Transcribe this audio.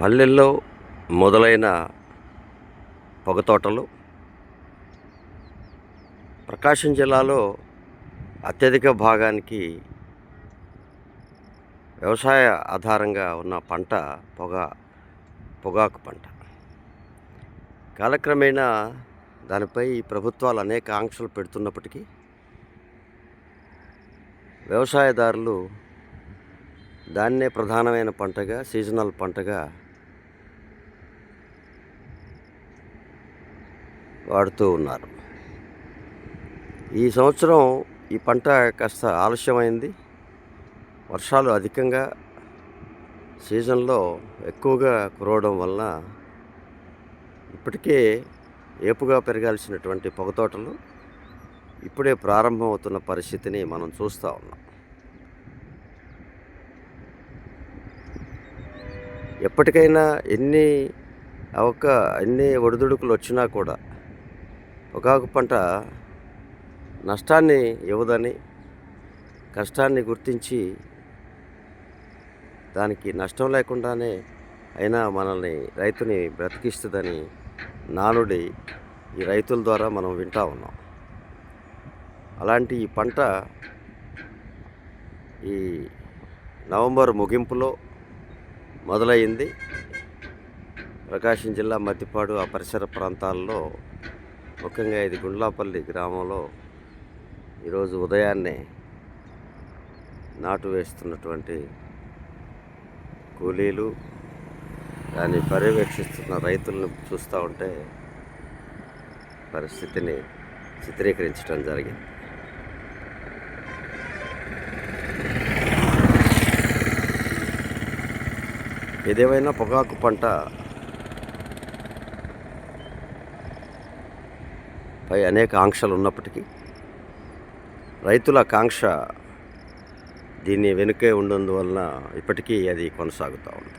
పల్లెల్లో మొదలైన పొగతోటలు ప్రకాశం జిల్లాలో అత్యధిక భాగానికి వ్యవసాయ ఆధారంగా ఉన్న పంట పొగ పొగాకు పంట. కాలక్రమేణా దానిపై ప్రభుత్వాలు అనేక ఆంక్షలు పెడుతున్నప్పటికీ వ్యవసాయదారులు దాన్నే ప్రధానమైన పంటగా సీజనల్ పంటగా వాడుతూ ఉన్నారు. ఈ సంవత్సరం ఈ పంట కాస్త ఆలస్యమైంది. వర్షాలు అధికంగా సీజన్లో ఎక్కువగా కురవడం వలన ఇప్పటికే ఏపుగా పెరగాల్సినటువంటి పొగతోటలు ఇప్పుడే ప్రారంభమవుతున్న పరిస్థితిని మనం చూస్తూ ఉన్నాం. ఎప్పటికైనా ఎన్ని అవక ఎన్ని ఒడిదుడుకులు వచ్చినా కూడా పొగాకు పంట నష్టాన్ని ఇవ్వదని కష్టాన్ని గుర్తించి దానికి నష్టం లేకుండానే అయినా మనల్ని రైతుని బ్రతికిస్తుందని నానుడి ఈ రైతుల ద్వారా మనం వింటా ఉన్నాం. అలాంటి ఈ పంట ఈ నవంబర్ ముగింపులో మొదలైంది. ప్రకాశం జిల్లా మద్దిపాడు ఆ పరిసర ప్రాంతాల్లో ముఖ్యంగా ఇది గుండ్లాపల్లి గ్రామంలో ఈరోజు ఉదయాన్నే నాటు వేస్తున్నటువంటి కూలీలు దాన్ని పర్యవేక్షిస్తున్న రైతులను చూస్తూ ఉంటే పరిస్థితిని చిత్రీకరించడం జరిగింది. ఏదేమైనా పొగాకు పంట పై అనేక ఆంక్షలు ఉన్నప్పటికీ రైతుల కాంక్ష దీన్ని వెనుకే ఉన్నందువలన ఇప్పటికీ అది కొనసాగుతూ ఉంది.